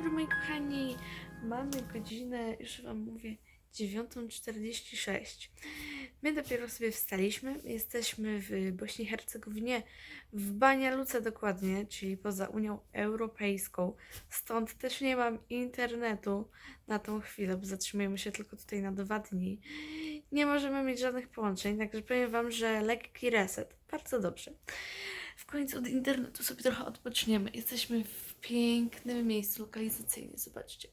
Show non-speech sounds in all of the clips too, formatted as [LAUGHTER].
dobry moi kochani. Mamy godzinę, już wam mówię, 9.46. My dopiero sobie wstaliśmy. Jesteśmy w Bośni i Hercegowinie, w Bania Luce dokładnie, czyli poza Unią Europejską. Stąd też nie mam internetu na tą chwilę, bo zatrzymujemy się tylko tutaj na dwa dni. Nie możemy mieć żadnych połączeń, także powiem wam, że lekki reset. Bardzo dobrze. W końcu od internetu sobie trochę odpoczniemy. Jesteśmy w pięknym miejscu lokalizacyjnie. Zobaczcie.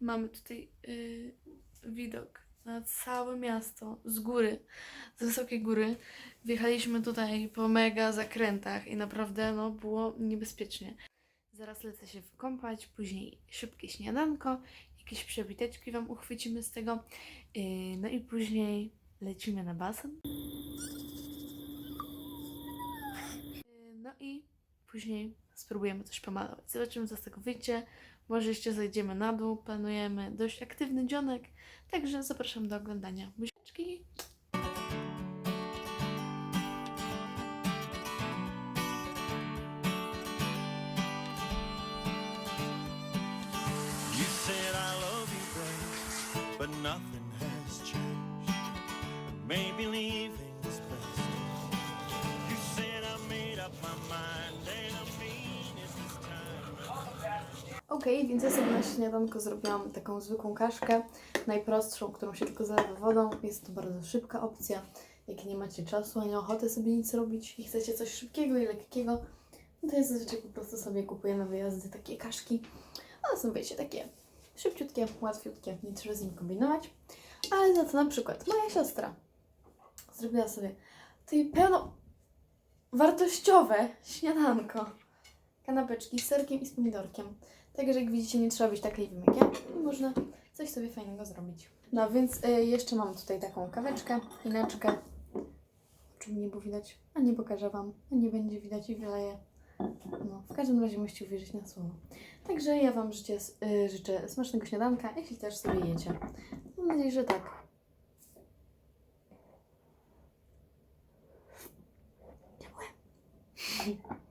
Mamy tutaj y, widok na całe miasto z góry, z wysokiej góry. Wjechaliśmy tutaj po mega zakrętach i naprawdę no, było niebezpiecznie. Zaraz lecę się wykąpać, później szybkie śniadanko, jakieś przebiteczki Wam uchwycimy z tego. Yy, no i później lecimy na basen. Yy, No i później spróbujemy coś pomalować. Zobaczymy, co z tego wyjdzie. Może jeszcze zejdziemy na dół. Planujemy dość aktywny dzionek, także zapraszam do oglądania. Buziaczki! But nothing has changed. Maybe Okej, więc ja sobie na śniadanko zrobiłam taką zwykłą kaszkę, najprostszą, którą się tylko zalewa wodą. Jest to bardzo szybka opcja. Jak nie macie czasu ani ochoty sobie nic robić i chcecie coś szybkiego i lekkiego, no to ja zazwyczaj po prostu sobie kupuję na wyjazdy takie kaszki. One są, wiecie, takie szybciutkie, łatwiutkie, nie trzeba z nimi kombinować. Ale za to na przykład moja siostra zrobiła sobie tutaj pełno wartościowe śniadanko. Kanapeczki z serkiem i z pomidorkiem. Także jak widzicie, nie trzeba być tak liwym jak ja i można coś sobie fajnego zrobić. No więc y, jeszcze mam tutaj taką kaweczkę, ineczkę. Czy nie było widać? A nie pokażę Wam, a nie będzie widać i wyleję. No, w każdym razie musicie uwierzyć na słowo. Także ja Wam życzę, y, życzę smacznego śniadanka, jeśli też sobie jecie. Mam nadzieję, że tak. Your [LAUGHS]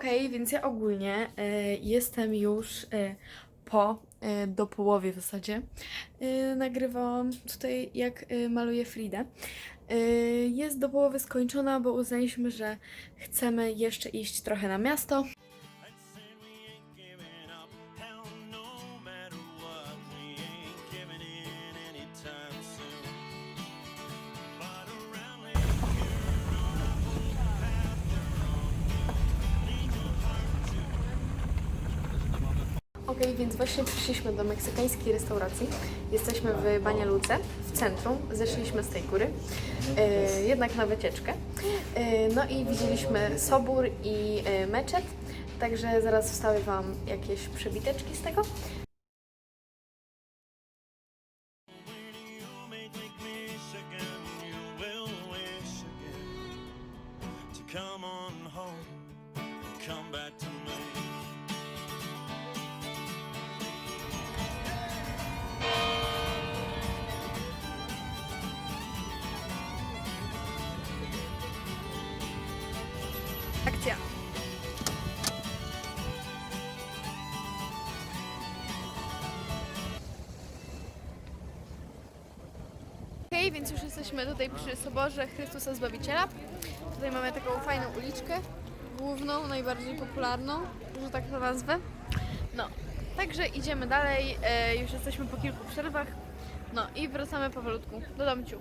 Okej, więc ja ogólnie e, jestem już e, po, e, do połowie w zasadzie. E, nagrywałam tutaj, jak e, maluję Fridę. E, jest do połowy skończona, bo uznaliśmy, że chcemy jeszcze iść trochę na miasto. Okej, więc właśnie przyszliśmy do meksykańskiej restauracji. Jesteśmy w Bania Luce, w centrum. Zeszliśmy z tej góry, e, jednak na wycieczkę. E, no i widzieliśmy sobór i e, meczet. Także zaraz wstawię Wam jakieś przebiteczki z tego. Więc już jesteśmy tutaj przy Soborze Chrystusa Zbawiciela. Tutaj mamy taką fajną uliczkę, główną, najbardziej popularną, że tak to nazwę. No, także idziemy dalej, e, już jesteśmy po kilku przerwach. No i wracamy powolutku do domciu.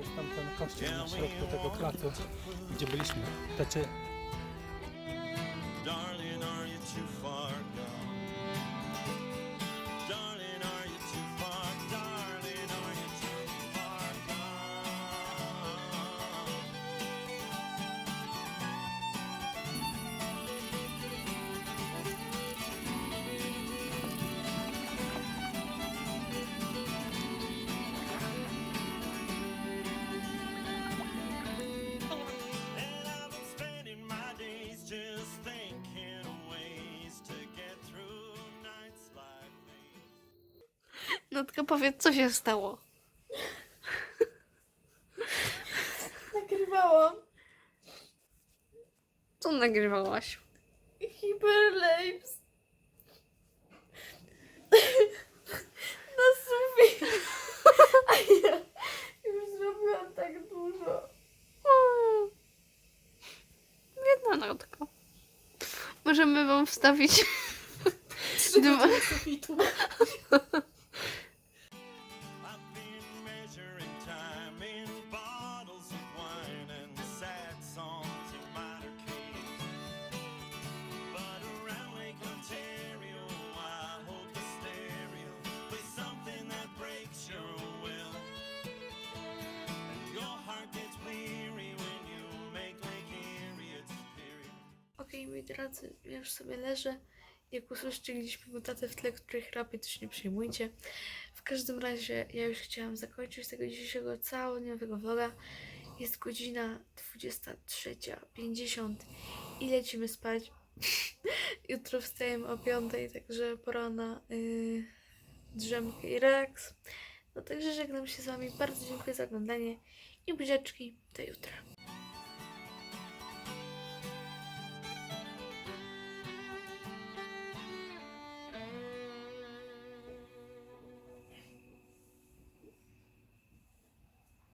Jest tam ten kościół na środku tego placu, gdzie byliśmy. Znaczy, No tylko powiedz, co się stało. [LAUGHS] Nagrywałam Co nagrywałaś? Hyperlapse [LAUGHS] na sufit. A ja już zrobiłam tak dużo. Mm. Jedna notka. Możemy wam wstawić [LAUGHS] dwa... Sufitu. Moi drodzy, ja już sobie leżę. Jak usłyszycie gdzieś mi tatę w tle, który chrapie, to się nie przejmujcie. W każdym razie ja już chciałam zakończyć tego dzisiejszego całodniowego vloga. Jest godzina 23.50 i lecimy spać. [LAUGHS] Jutro wstajemy o 5, także pora na yy, drzemkę i relaks. No także żegnam się z Wami. Bardzo dziękuję za oglądanie i buziaczki. Do jutra.